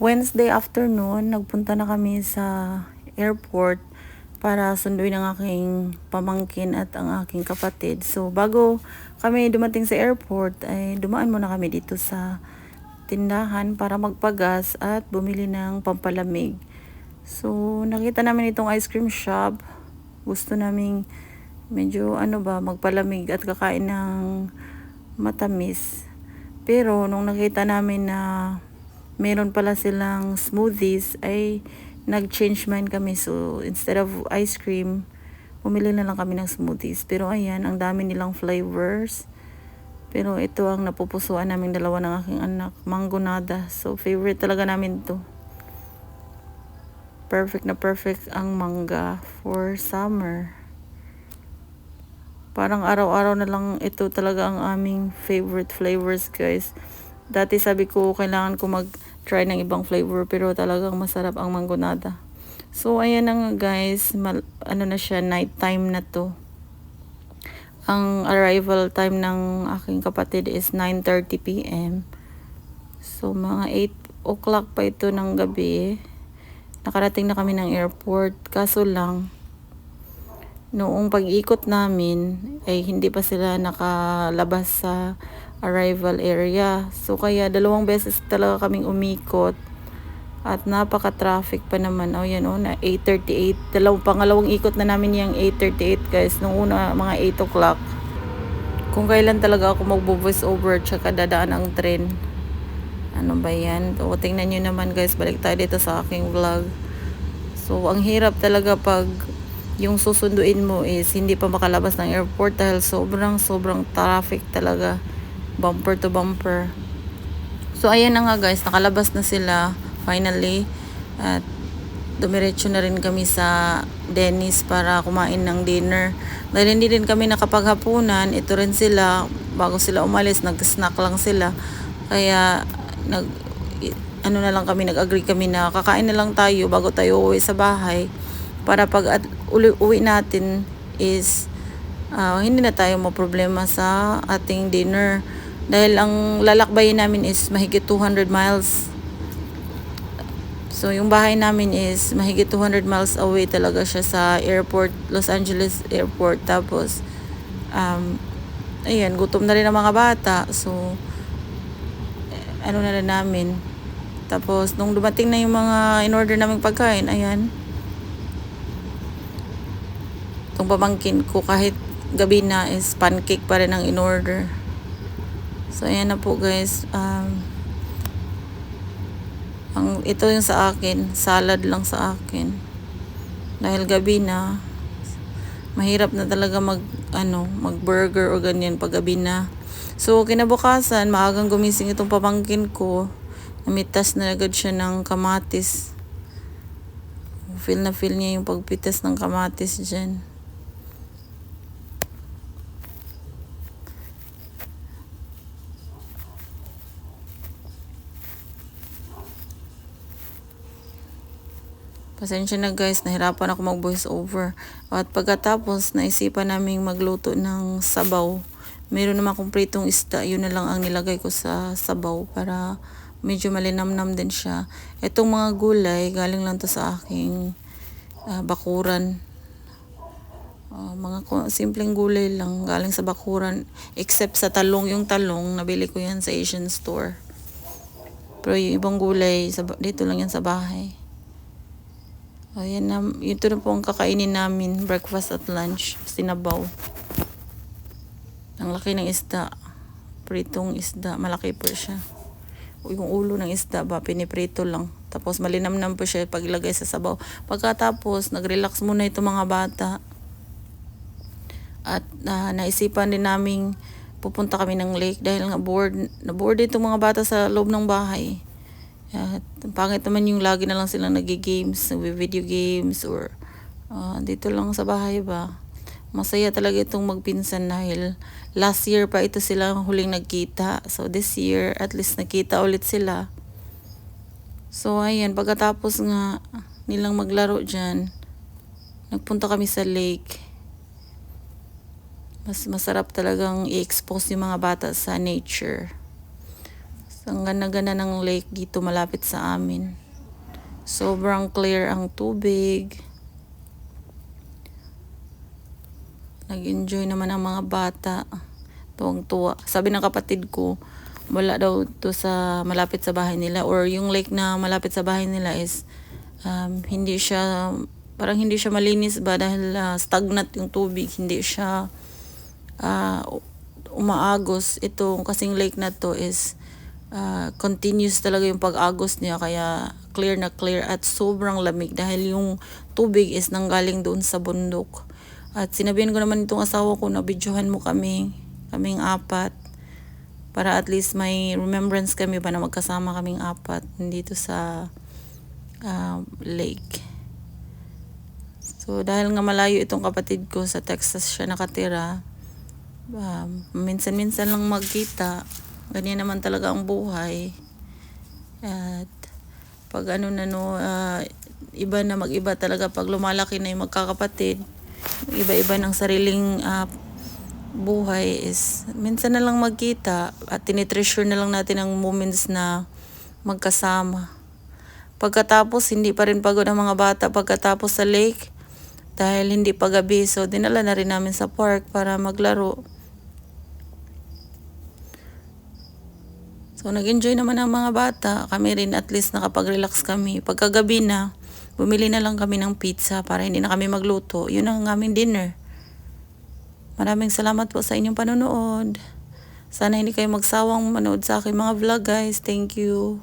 Wednesday afternoon, nagpunta na kami sa airport para sunduin ang aking pamangkin at ang aking kapatid. So, bago kami dumating sa airport, ay dumaan muna kami dito sa tindahan para magpagas at bumili ng pampalamig. So, nakita namin itong ice cream shop. Gusto naming medyo ano ba, magpalamig at kakain ng matamis. Pero, nung nakita namin na meron pala silang smoothies, ay nag-change mind kami. So, instead of ice cream, bumili na lang kami ng smoothies. Pero ayan, ang dami nilang flavors. Pero ito ang napupusuan namin dalawa ng aking anak, mangonada. So, favorite talaga namin to. Perfect na perfect ang mangga for summer. Parang araw-araw na lang ito talaga ang aming favorite flavors, guys. Dati sabi ko, kailangan ko mag-try ng ibang flavor, pero talagang masarap ang mangonada. So, ayan nga guys, mal, ano na siya, night time na to. Ang arrival time ng aking kapatid is 9.30pm. So, mga 8 o'clock pa ito ng gabi. Nakarating na kami ng airport. Kaso lang, noong pag-ikot namin, ay hindi pa sila nakalabas sa arrival area. So kaya dalawang beses talaga kaming umikot at napaka-traffic pa naman. Oh yan oh, na 8.38. Dalawang pangalawang ikot na namin yung 8.38 guys. Nung una mga 8 o'clock. Kung kailan talaga ako magbo-voice over tsaka dadaan ang train. Ano ba yan? So, tingnan nyo naman guys. Balik tayo dito sa aking vlog. So, ang hirap talaga pag yung susunduin mo is hindi pa makalabas ng airport dahil sobrang sobrang traffic talaga bumper to bumper. So, ayan na nga guys, nakalabas na sila finally. At dumiretso na rin kami sa Dennis para kumain ng dinner. Dahil hindi rin kami nakapaghapunan, ito rin sila, bago sila umalis, nag-snack lang sila. Kaya, nag, ano na lang kami, nag-agree kami na kakain na lang tayo bago tayo uwi sa bahay. Para pag at, uli, uwi natin is uh, hindi na tayo problema sa ating dinner. Dahil ang lalakbayin namin is mahigit 200 miles. So, yung bahay namin is mahigit 200 miles away talaga siya sa airport, Los Angeles Airport. Tapos, um, ayan, gutom na rin ang mga bata. So, ano na rin namin. Tapos, nung dumating na yung mga in-order naming pagkain, ayan. Itong pamangkin ko kahit gabi na is pancake pa rin ang in-order. So, ayan na po guys. Um, ang, ito yung sa akin. Salad lang sa akin. Dahil gabi na, mahirap na talaga mag, ano, mag burger o ganyan pag gabi na. So, kinabukasan, maagang gumising itong pamangkin ko. Namitas na agad siya ng kamatis. Feel na feel niya yung pagpitas ng kamatis dyan. Pasensya na guys, nahirapan ako mag voice over. At pagkatapos, naisipan namin magluto ng sabaw. Meron naman akong isda, yun na lang ang nilagay ko sa sabaw para medyo malinamnam din siya. Itong mga gulay, galing lang to sa aking uh, bakuran. Uh, mga simpleng gulay lang, galing sa bakuran. Except sa talong, yung talong, nabili ko yan sa Asian store. Pero yung ibang gulay, dito lang yan sa bahay. Ayan na, ito na po ang kakainin namin, breakfast at lunch, sinabaw. Ang laki ng isda, pritong isda, malaki po siya. Yung ulo ng isda ba, piniprito lang. Tapos malinamnam po siya paglagay sa sabaw. Pagkatapos, nag-relax muna itong mga bata. At uh, naisipan din naming pupunta kami ng lake dahil nga bored, na bored itong mga bata sa loob ng bahay. At pangit naman yung lagi na lang silang nag-games, nag-video games or uh, dito lang sa bahay ba. Masaya talaga itong magpinsan dahil last year pa ito sila huling nagkita. So this year at least nakita ulit sila. So ayan, pagkatapos nga nilang maglaro dyan, nagpunta kami sa lake. Mas masarap talagang i-expose yung mga bata sa nature. Ang ganda-ganda ng lake dito malapit sa amin. Sobrang clear ang tubig. Nag-enjoy naman ang mga bata. Tuwang-tuwa. Sabi ng kapatid ko, wala daw to sa malapit sa bahay nila or yung lake na malapit sa bahay nila is um, hindi siya parang hindi siya malinis ba dahil ah, stagnant yung tubig hindi siya ah, umaagos itong kasing lake na to is ah, continuous talaga yung pag-agos niya kaya clear na clear at sobrang lamig dahil yung tubig is nanggaling doon sa bundok at sinabihan ko naman itong asawa ko na videohan mo kami kaming apat para at least may remembrance kami ba na magkasama kaming apat dito sa ah, lake. So dahil nga malayo itong kapatid ko sa Texas siya nakatira, um, minsan-minsan lang magkita. Ganyan naman talaga ang buhay. At pag ano na no, ah, iba na mag-iba talaga pag lumalaki na yung magkakapatid. Iba-iba ng sariling ah, buhay is minsan na lang magkita at tinitreasure na lang natin ang moments na magkasama. Pagkatapos, hindi pa rin pagod ang mga bata pagkatapos sa lake dahil hindi pa gabi. So, dinala na rin namin sa park para maglaro. So, nag-enjoy naman ang mga bata. Kami rin at least nakapag-relax kami. Pagkagabi na, bumili na lang kami ng pizza para hindi na kami magluto. Yun ang aming dinner. Maraming salamat po sa inyong panonood. Sana hindi kayo magsawang manood sa aking mga vlog guys. Thank you.